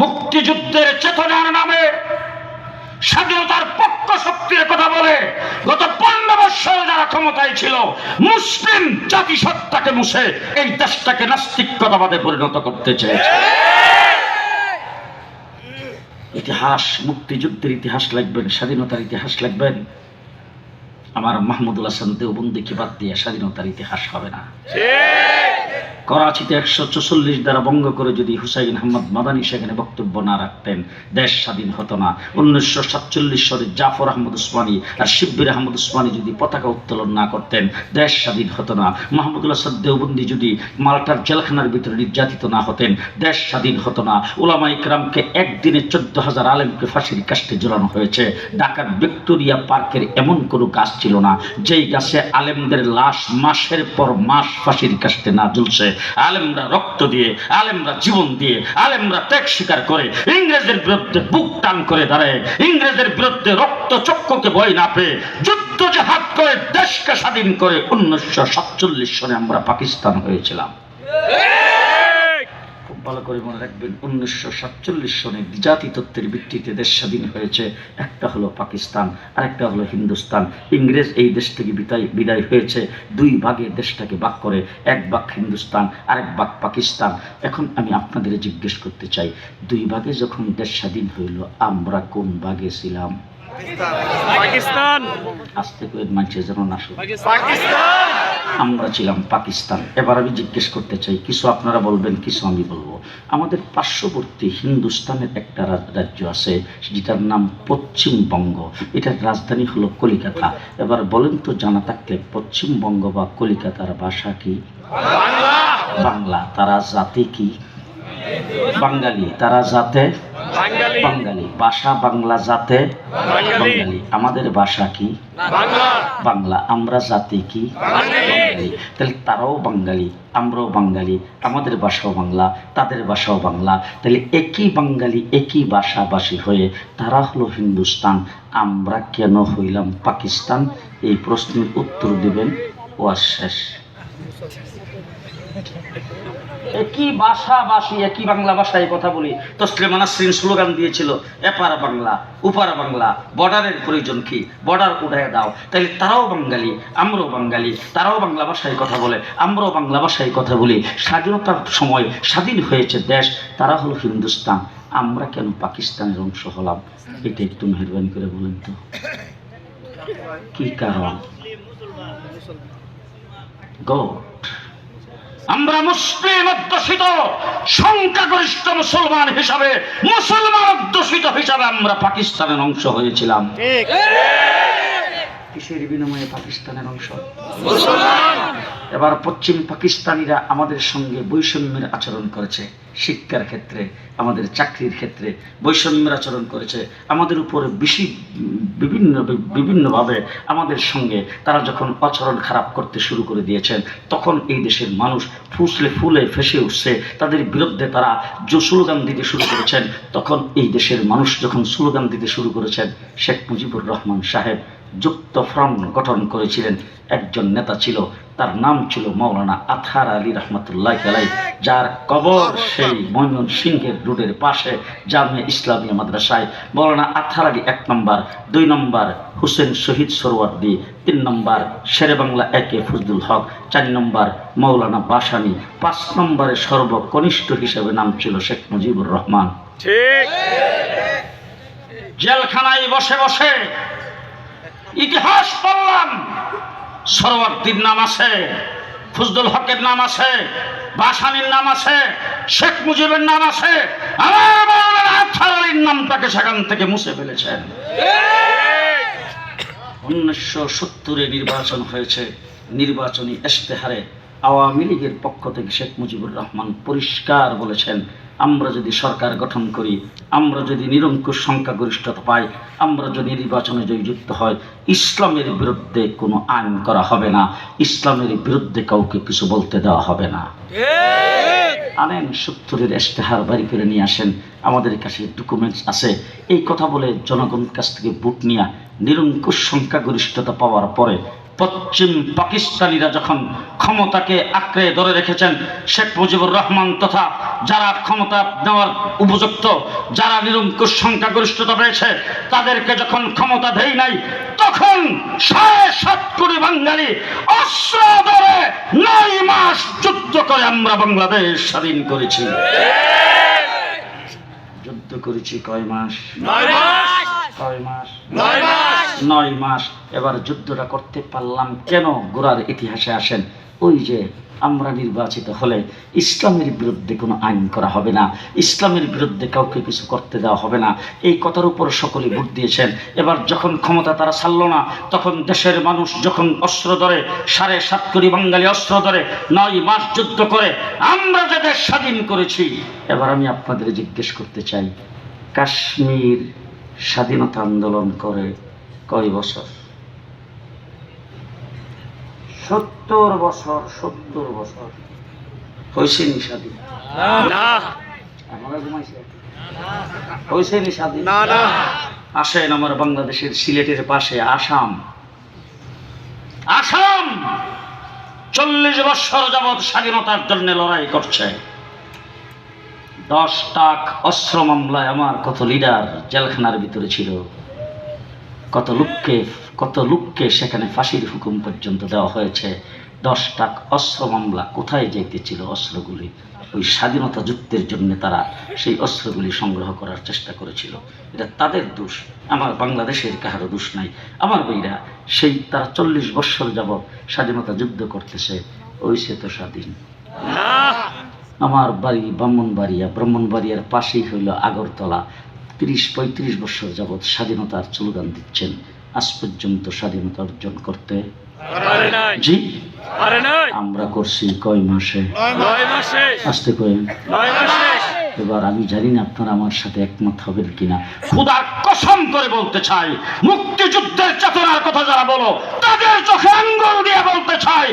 মুক্তিযুদ্ধের চেতনার নামে স্বাধীনতার পক্ষ শক্তির কথা বলে গত পনেরো বৎসর যারা ক্ষমতায় ছিল, মুসলিম জাতিসত্তাকে মুছে এই দেশটাকে নাস্তিকতাবাদে পরিণত করতে চেয়েছে। ইতিহাস, মুক্তিযুদ্ধের ইতিহাস লিখবেন, স্বাধীনতার ইতিহাস লিখবেন। আমার মাহমুদুল হাসান দেওবন্দি কি বাদ দিয়ে স্বাধীনতার ইতিহাস হবে না? করাচিতে একশো চৌচল্লিশ দ্বারা বঙ্গ করে যদি হুসাইন আহমদ মাদানী সেখানে বক্তব্য না রাখতেন, দেশ স্বাধীন হতো না। উনিশশো সাতচল্লিশ সালে জাফর আহমদ উসমানী আর শিব্বির আহমদ উসমানী যদি পতাকা উত্তোলন না করতেন, দেশ স্বাধীন হতো না। মাহমুদুল্লাহ সাদ যদি মাল্টার জেলখানার ভিতরে নির্যাতিত না হতেন, দেশ স্বাধীন হতো না। ওলামা ইকরামকে একদিনে চোদ্দ হাজার আলেমকে ফাঁসির কাস্টে ঝোলানো হয়েছে। ঢাকার ভিক্টোরিয়া পার্কের এমন কোনো গাছ ছিল না, যেই গাছে আলেমদের লাশ মাসের পর মাস ফাঁসির কাস্টে না ঝুলছে আলেমরা রক্ত দিয়ে, আলেমরা জীবন দিয়ে, আলেমরা ত্যাগ স্বীকার করে ইংরেজের বিরুদ্ধে বুক টান করে দাঁড়ায় ইংরেজের বিরুদ্ধে রক্ত চক্ষুকে ভয় না পেয়ে, যুদ্ধ যে হাত করে, দেশকে স্বাধীন করে, উনিশশো সাতচল্লিশ সনে আমরা পাকিস্তান হয়েছিলাম। ভালো করে মনে রাখবেন উনিশশো সাতচল্লিশ সনে দ্বিজাতি তত্ত্বের ভিত্তিতে দেশ স্বাধীন হয়েছে। একটা হলো পাকিস্তান আর একটা হলো হিন্দুস্তান। ইংরেজ এই দেশ থেকে বিদায় বিদায় হয়েছে। দুই ভাগে দেশটাকে ভাগ করে এক ভাগ হিন্দুস্তান আরেক ভাগ পাকিস্তান। এখন আমি আপনাদের জিজ্ঞেস করতে চাই দুই ভাগে যখন দেশ স্বাধীন হইল আমরা কোন ভাগে ছিলাম? পাকিস্তান। আস্তে করে মানুষের যেন না পাকিস্তান। আমরা ছিলাম পাকিস্তান। এবার আমি জিজ্ঞেস করতে চাই, কিছু আপনারা বলবেন, কিছু আমি বলব? আমাদের পার্শ্ববর্তী হিন্দুস্তানের একটা রাজ্য আছে, যেটার নাম পশ্চিমবঙ্গ। এটার রাজধানী হলো কলিকাতা। এবার বলেন তো, জানা থাকলে, পশ্চিমবঙ্গ বা কলিকাতার ভাষা কি? বাংলা। তারা জাতি কি? বাঙালি। তারা জাতে? বাঙালি। ভাষা বাংলা জাতে বাঙালি। আমাদের ভাষা কি? বাংলা। বাংলা। আমরা জাতি কি? বাঙালি। তাহলে তারাও বাঙালি আমরাও বাঙালি আমাদের ভাষাও বাংলা তাদের ভাষাও বাংলা। তাহলে একই বাঙালি একই ভাষাভাষী হয়ে তারা হলো হিন্দুস্তান। আমরা কেন হইলাম পাকিস্তান? এই প্রশ্নের উত্তর দিবেন। ও শেষ। একই ভাষাভাষী একই বাংলা ভাষায় কথা বলি। তো তসলিমা নাসরিন স্লোগান দিয়েছিল, এপারা বাংলা, উপারা বাংলা, বর্ডারের প্রয়োজন কি? বর্ডার উঠায় দাও। তাইলে তারাও বাঙালি, আমরাও বাঙালি, তারাও বাংলা ভাষায় কথা বলে, আমরাও বাংলা ভাষায় কথা বলি। স্বাধীনতার সময় স্বাধীন হয়েছে দেশ, তারা হলো হিন্দুস্তান। আমরা কেন পাকিস্তানের অংশ হলাম? এটা একটু মেহরবানি করে বলেন তো। কি কারণ? গড আমরা মুসলিম অধ্যুষিত সংখ্যাগরিষ্ঠ মুসলমান হিসাবে মুসলমান অধ্যুষিত হিসাবে আমরা পাকিস্তানের অংশ হয়েছিলাম। কিসের বিনিময়ে পাকিস্তানের অংশ? এবার পশ্চিম পাকিস্তানিরা আমাদের সঙ্গে বৈষম্যের আচরণ করেছে। শিক্ষার ক্ষেত্রে, আমাদের চাকরির ক্ষেত্রে বৈষম্যের আচরণ করেছে, আমাদের উপরে বেশি বিভিন্ন, বিভিন্নভাবে আমাদের সঙ্গে তারা যখন আচরণ খারাপ করতে শুরু করে দিয়েছেন, তখন এই দেশের মানুষ ফুসলে ফুলে ফেসে উঠছে। তাদের বিরুদ্ধে তারা যে স্লোগান দিতে শুরু করেছেন, তখন এই দেশের মানুষ যখন স্লোগান দিতে শুরু করেছেন, শেখ মুজিবুর রহমান সাহেব যুক্ত ফ্রন্ট গঠন করেছিলেন। একজন নেতা ছিল তার নাম ছিল মৌলানা আথার আলী রহমতুল্লাহ আলাই যার কবর সেই ময়মন সিংহের রোডের পাশে জামিয়া ইসলামিয়া মাদ্রাসায়। মৌলানা আথার আলী এক নম্বর দুই নম্বর হুসেন শহীদ সরোয়ার্দি তিন নম্বর শেরে বাংলা একে ফজলুল হক চার নম্বর মৌলানা বাসানি পাঁচ নম্বরে সর্বকনিষ্ঠ হিসেবে নাম ছিল শেখ মুজিবুর রহমান। ঠিক। জেলখানায় বসে বসে ইতিহাস পড়লাম। সরওয়ার্দির নাম আছে, ফজলুল হকের নাম আছে, বাসানির নাম আছে, শেখ মুজিবের নাম আছে। নামটাকে সেখান থেকে মুছে ফেলেছেন। উনিশশো সত্তরে নির্বাচন হয়েছে, নির্বাচনী ইশতেহারে আওয়ামী লীগের পক্ষ থেকে শেখ মুজিবুর রহমান পরিষ্কার বলেছেন, আমরা যদি সরকার গঠন করি, আমরা যদি নিরঙ্কুশ সংখ্যাগরিষ্ঠতা পাই আমরা যদি নির্বাচনে জয়যুক্ত হয়, ইসলামের বিরুদ্ধে কোনো আইন করা হবে না, ইসলামের বিরুদ্ধে কাউকে কিছু বলতে দেওয়া হবে না। আনেন সত্তরের ইশতেহার বাড়ি করে নিয়ে আসেন। আমাদের কাছে ডকুমেন্টস আছে। এই কথা বলে জনগণের কাছ থেকে বুট নিয়ে নিরঙ্কুশ সংখ্যাগরিষ্ঠতা পাওয়ার পরে পশ্চিম পাকিস্তানিরা যখন ক্ষমতাকে আঁকড়ে ধরে রেখেছেন শেখ মুজিবুর রহমান তথা যারা ক্ষমতা নেওয়ার উপযুক্ত যারা নিরঙ্কুশ সংখ্যাগরিষ্ঠতা পেয়েছে তাদেরকে যখন ক্ষমতা দেই নাই তখন সাড়ে সাত কোটি বাঙালি অস্ত্র ধরে নয় মাস যুদ্ধ করে আমরা বাংলাদেশ স্বাধীন করেছি। যুদ্ধ করেছি কয় মাস? নয় মাস! কয় মাস? নয় মাস! নয় মাস এবার যুদ্ধটা করতে পারলাম কেন? গোড়ার ইতিহাসে আসেন। ওই যে আমরা নির্বাচিত হলে ইসলামের বিরুদ্ধে কোনো আইন করা হবে না। ইসলামের বিরুদ্ধে কাউকে কিছু করতে দেওয়া হবে না। এই কথার উপর সকলে ভোট দিয়েছেন। এবার যখন ক্ষমতা তারা ছাড়ল না, তখন দেশের মানুষ যখন অস্ত্র ধরে, সাড়ে সাত কোটি বাঙালি অস্ত্র ধরে নয় মাস যুদ্ধ করে, আমরা যে দেশ স্বাধীন করেছি। এবার আমি আপনাদের জিজ্ঞেস করতে চাই, কাশ্মীর স্বাধীনতা আন্দোলন করে কয় বছর? সত্তর বছর সত্তর বছর। হয়েছে নি স্বাধীন আমরা ঘুমাইছে। হয়েছে নি স্বাধীন না না। আসেন আমার বাংলাদেশের সিলেটের পাশে আসাম। আসাম! চল্লিশ বছর যাবৎ স্বাধীনতার জন্য লড়াই করছে। দশ টাক অস্ত্র মামলায় আমার কত লিডার জেলখানার ভিতরে ছিল। কত লোককে কত লোককে সেখানে ফাঁসির হুকুম পর্যন্ত দেওয়া হয়েছে। দশ টাক অস্ত্র মামলা কোথায় যাইতেছিল অস্ত্রগুলি? ওই স্বাধীনতা যুদ্ধের জন্য তারা সেই অস্ত্রগুলি সংগ্রহ করার চেষ্টা করেছিল। এটা তাদের দোষ আমার বাংলাদেশের কাহারও দোষ নাই। আমার বইরা সেই তারা চল্লিশ বৎসর যাবৎ স্বাধীনতা যুদ্ধ করতেছে ওই সে তো স্বাধীন আমার বাড়ি ব্রাহ্মণবাড়িয়া ব্রাহ্মণবাড়িয়ার পাশেই হইল আগরতলা। তিরিশ পঁয়ত্রিশ বছর যাবৎ স্বাধীনতার স্লোগান দিচ্ছেন। আজ পর্যন্ত স্বাধীনতা অর্জন করতে জি? আমরা করছি কয় মাসে? আসতে কয়ে এবার আমি জানি না আপনারা আমার সাথে একমত হবেন কিনা। খুদার কসম করে বলতে চাই, মুক্তিযুদ্ধের চেতনার কথা যারা বলো, তাদের চোখে আঙ্গুল দিয়ে বলতে চাই,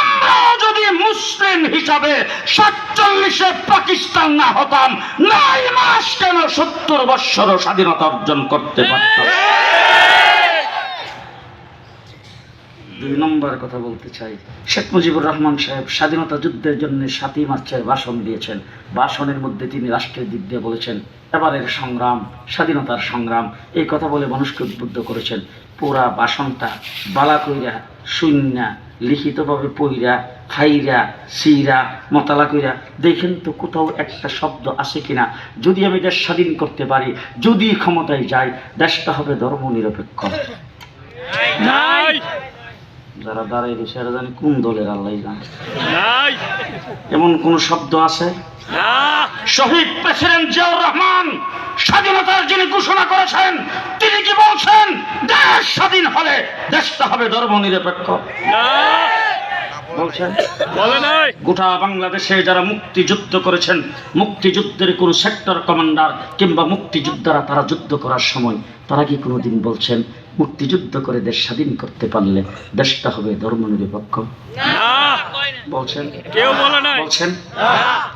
আমরা যদি মুসলিম হিসাবে সাতচল্লিশে পাকিস্তান না হতাম, নয় মাস কেন সত্তর বৎসর স্বাধীনতা অর্জন করতে পারতাম? দুই নম্বর কথা বলতে চাই। শেখ মুজিবুর রহমান সাহেব স্বাধীনতা যুদ্ধের জন্য সাতই মার্চের ভাষণ দিয়েছেন। ভাষণের মধ্যে তিনি রাষ্ট্রের দিক দিয়ে বলেছেন, এবারের সংগ্রাম, স্বাধীনতার সংগ্রাম। এই কথা বলে মানুষকে উদ্বুদ্ধ করেছেন। পুরা বাসনটা বালা কইরা শূন্যা লিখিতভাবে পইরা, খাইরা সিরা মতালা কইরা। দেখেন তো কোথাও একটা শব্দ আছে কিনা। যদি আমি দেশ স্বাধীন করতে পারি, যদি ক্ষমতায় যাই, দেশটা হবে ধর্ম নিরপেক্ষ যারা দাঁড়াই রয়েছে এরা জানি কোন দলের আল্লাহ জানে। নাই। এমন কোন শব্দ আছে? শহীদ প্রেসিডেন্ট জিয়াউর রহমান স্বাধীনতার যিনি ঘোষণা করেছেন তিনি কি বলছেন? দেশ স্বাধীন হলে দেশটা হবে ধর্ম নিরপেক্ষ বলছেন? গোটা বাংলাদেশে যারা মুক্তিযুদ্ধ করেছেন মুক্তিযুদ্ধের কোন সেক্টর কমান্ডার কিংবা মুক্তিযোদ্ধারা তারা যুদ্ধ করার সময় তারা কি কোনোদিন বলছেন মুক্তিযুদ্ধ করে দেশ স্বাধীন করতে পারলে দেশটা হবে ধর্ম নিরপেক্ষ বলছেন? কেউ বলে না বলছেন?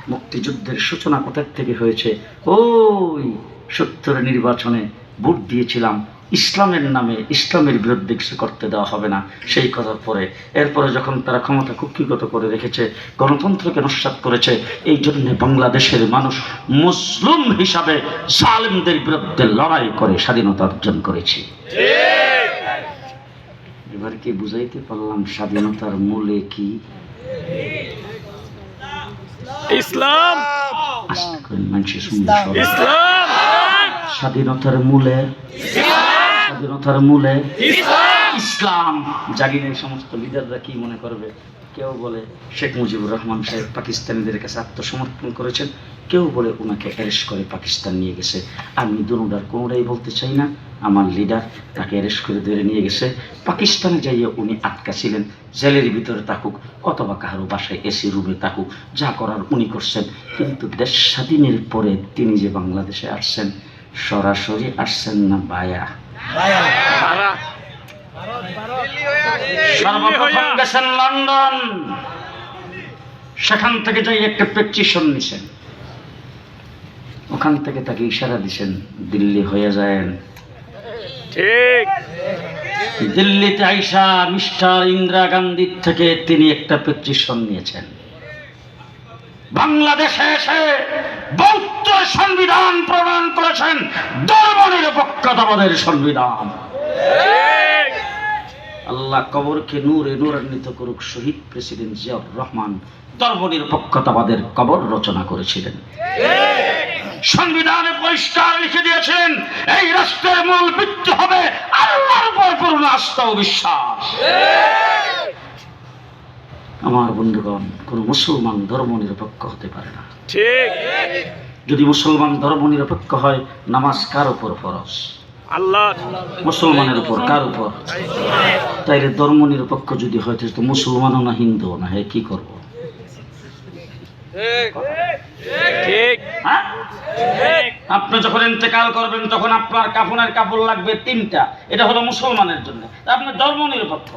মুক্তিযুদ্ধের সূচনা কোথার থেকে হয়েছে? ওই সত্তরের নির্বাচনে ভোট দিয়েছিলাম ইসলামের নামে ইসলামের বিরুদ্ধে কিছু করতে দেওয়া হবে না সেই কথার পরে। এরপরে যখন তারা ক্ষমতা কুক্ষিগত করে রেখেছে গণতন্ত্রকে নস্বাত করেছে এই জন্য বাংলাদেশের মানুষ মুসলিম হিসাবে জালেমদের বিরুদ্ধে লড়াই করে স্বাধীনতা অর্জন করেছে। এবার কি বুঝাইতে পারলাম স্বাধীনতার মূলে কি? ইসলাম! ইসলাম! স্বাধীনতার মূলে স্বাধীনতার মূলে ইসলাম এই সমস্ত লিডাররা কি মনে করবে? কেউ বলে শেখ মুজিবুর রহমান সাহেব পাকিস্তানিদের কাছে আত্মসমর্পণ করেছেন। কেউ বলে ওনাকে অ্যারেস্ট করে পাকিস্তান নিয়ে গেছে। আমি দুটার কোনোটাই বলতে চাই না। আমার লিডার তাকে অ্যারেস্ট করে ধরে নিয়ে গেছে। পাকিস্তানে যাইয়ে উনি আটকা ছিলেন। জেলের ভিতরে থাকুক অথবা কারও বাসায় এসি রুমে থাকুক, যা করার উনি করছেন। কিন্তু দেশ স্বাধীনের পরে তিনি যে বাংলাদেশে আসছেন, সরাসরি আসছেন না বায়া সর্বপ্রথম গেছেন লন্ডন। সেখান থেকে যাই একটা পেটিশন নিছেন ওখান থেকে তাকে ইশারা দিছেন দিল্লি হয়ে যায় ঠিক। দিল্লিতে আইসা মিস্টার ইন্দিরা গান্ধীর থেকে তিনি একটা পেটিশন নিয়েছেন। বাংলাদেশে এসে বৌদ্ধ সংবিধান প্রণয়ন করেছেন ধর্মনিরপেক্ষতাবাদের সংবিধান। আল্লাহ কবরকে নূরে নূরান্বিত করুক, শহীদ প্রেসিডেন্ট জিয়াউর রহমান ধর্মনিরপেক্ষতাবাদের কবর রচনা করেছিলেন। সংবিধানে পরিষ্কার লিখে দিয়েছেন, এই রাষ্ট্রের মূল ভিত্তি হবে আল্লাহর উপর পূর্ণ আস্থা ও বিশ্বাস। আমার বন্ধুগণ কোন মুসলমান ধর্ম নিরপেক্ষ হতে পারে না। ঠিক। যদি মুসলমান ধর্ম নিরপেক্ষ হয় নামাজ কার উপর ফরজ? আল্লাহ। মুসলমানের উপর কার উপর? তাইলে ধর্ম নিরপেক্ষ যদি হয় তো মুসলমানও না হিন্দু না হে কি করব? ঠিক। হ্যাঁ? আপনি যখন ইন্তেকাল করবেন তখন আপনার কাফনের কাপড় লাগবে তিনটা। এটা হলো মুসলমানের জন্য। তা আপনি ধর্ম নিরপেক্ষ।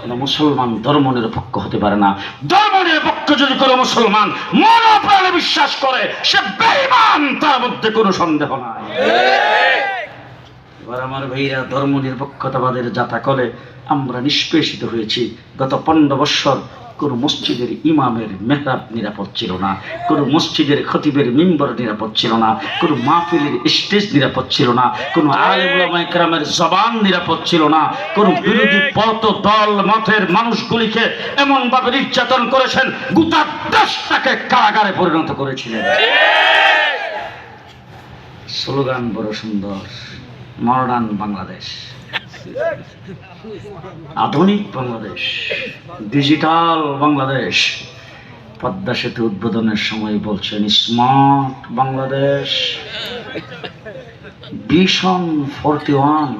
কোন মুসলমান ধর্ম নিরপেক্ষ হতে পারে না। ধর্ম নিরপেক্ষ যদি কোনো মুসলমান মন প্রাণে বিশ্বাস করে, সে বেঈমান, তার মধ্যে কোনো সন্দেহ নাই। এবার আমার ভাইরা ধর্ম নিরপেক্ষতাবাদের যাতা করে আমরা নিষ্পেষিত হয়েছি। গত পনেরো বৎসর কোন মসজিদের ইমামের মেহরাব নিরাপদ ছিল না কোন মসজিদের খতিবের মিম্বর নিরাপদ ছিল না কোন মাহফিলের স্টেজ নিরাপদ ছিল না কোন আলেমাইকরামের জবান নিরাপদ ছিল না কোন বিরোধী পথ দল মতের মানুষগুলিকে এমনভাবে নির্যাতন করেছেন গোটা দেশটাকে কারাগারে পরিণত করেছিলেন। স্লোগান বড় সুন্দর মডার্ন বাংলাদেশ। আধুনিক বাংলাদেশ। ডিজিটাল বাংলাদেশ। পদ্মা সেতু উদ্বোধনের সময় বলছেন, স্মার্ট বাংলাদেশ। ভীষণ ফোরটি ওয়ান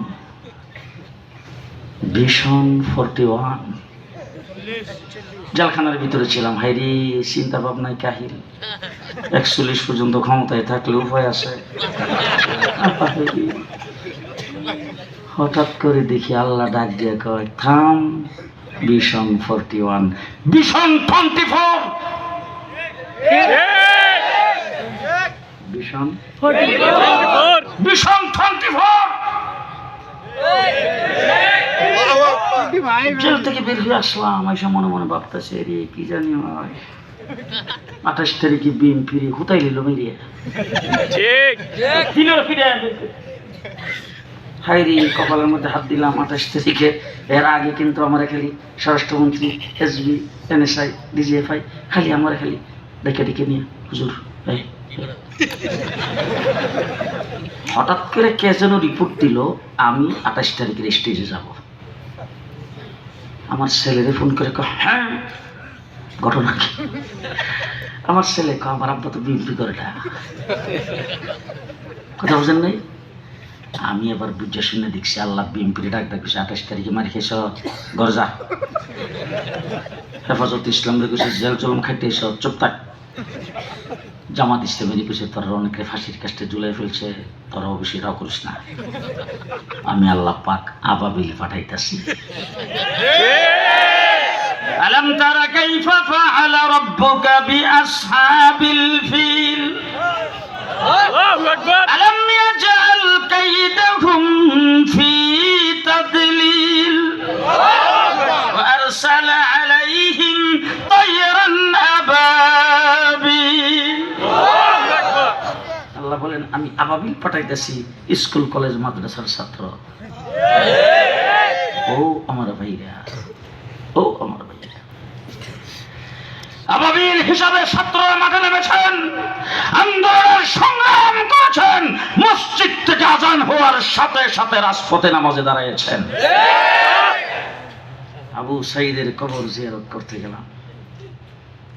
ভীষণ ফোরটি ওয়ান জেলখানার ভিতরে ছিলাম, হাইরি চিন্তা ভাবনায় কাহিল। একচল্লিশ পর্যন্ত ক্ষমতায় থাকলে উপায় আছে। হঠাৎ করে দেখি আল্লাহ ডাক দিয়ে কয়, থাম। ভীষণ ফোরটি ওয়ান ভীষণ টোয়েন্টি ফোর ভীষণ ভীষণ টোয়েন্টি ফোর জেল থেকে বের হয়ে আসলাম এসে মনে মনে ভাবতেছে রে কি জানি হয়? আঠাশ তারিখে বিম ফিরে কোথায় নিল মেরিয়ে ঠিক। ফিরে? হাইরি কপালের মধ্যে হাত দিলাম আঠাশ তারিখে। এর আগে কিন্তু আমার খালি স্বরাষ্ট্রমন্ত্রী এসবি এনএসআই ডিজিএফআই খালি আমার খালি ডেকে ডেকে নিয়ে, হুজুর। হঠাৎ করে কে যেন রিপোর্ট দিল, আমি আঠাশ তারিখের স্টেজে যাব। আমার ছেলেরে ফোন করে হ্যাঁ ঘটনা কি? আমার ছেলে আমার আব্বা তো বিএনপি করে না। কথা বুঝেন নাই? আমি এবার বুঝে শুনে দেখছি আল্লাহ বিএমপির ডাক ডাকছে আঠাশ তারিখে মারি খেয়েছ গরজা হেফাজত ইসলাম রেখেছে জেল জলম খাইতে এসো চুপ থাক জামাত ইসলামের রেখেছে তোরা অনেকে ফাঁসির কাজটা জুলাই ফেলছে তোরা অবশ্যই রাও করিস না আমি আল্লাহ পাক আবাবিল পাঠাইতাছি ألم تر كيف فعل ربك بأصحاب الفيل আল্লাহু আকবার আমি আবাবিল পাঠাইতেছি স্কুল, কলেজ, মাদ্রাসার ছাত্র। ও আমার ভাইরা, ও আমার আবাবিল হিসাবে মাঠে নেমেছেন, আন্দোলনের সংগ্রাম করেছেন, মসজিদ থেকে আজান হওয়ার সাথে সাথে রাজপথে নামাজে দাঁড়িয়েছেন আবু সাইদের কবর জিয়ারত করতে গেলাম।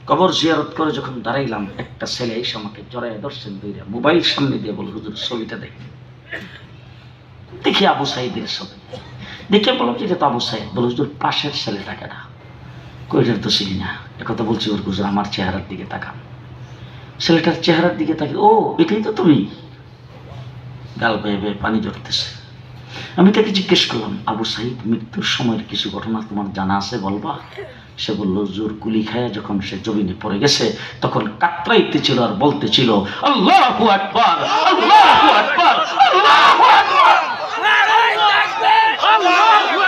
কবর জিয়ারত করে যখন দাঁড়াইলাম, একটা ছেলে এসে আমাকে জড়াই ধরছেন দুইটা মোবাইল সামনে দিয়ে বল হুজুর, ছবিটা দেখি দেখি আবু সাইদের ছবি। দেখে বললাম যে তো আবু সাইদ? বলো হুজুর, পাশের ছেলেটাকে না। কইটার তো চিনি না। একথা বলছি, ওর হুজুর, আমার চেহারার দিকে তাকান। ছেলেটার চেহারার দিকে তাকে, ও এটাই তো তুমি। গাল বেয়ে বেয়ে পানি জড়তেছে আমি তাকে জিজ্ঞেস করলাম, আবু সাহিদ মৃত্যুর সময়ের কিছু ঘটনা তোমার জানা আছে বলবা? সে বলল জোর কুলি খায় যখন সে জমিনে পড়ে গেছে তখন কাতরাইতে ছিল আর বলতে ছিল আল্লাহু আকবার আল্লাহু আকবার আল্লাহু আকবার! আল্লাহ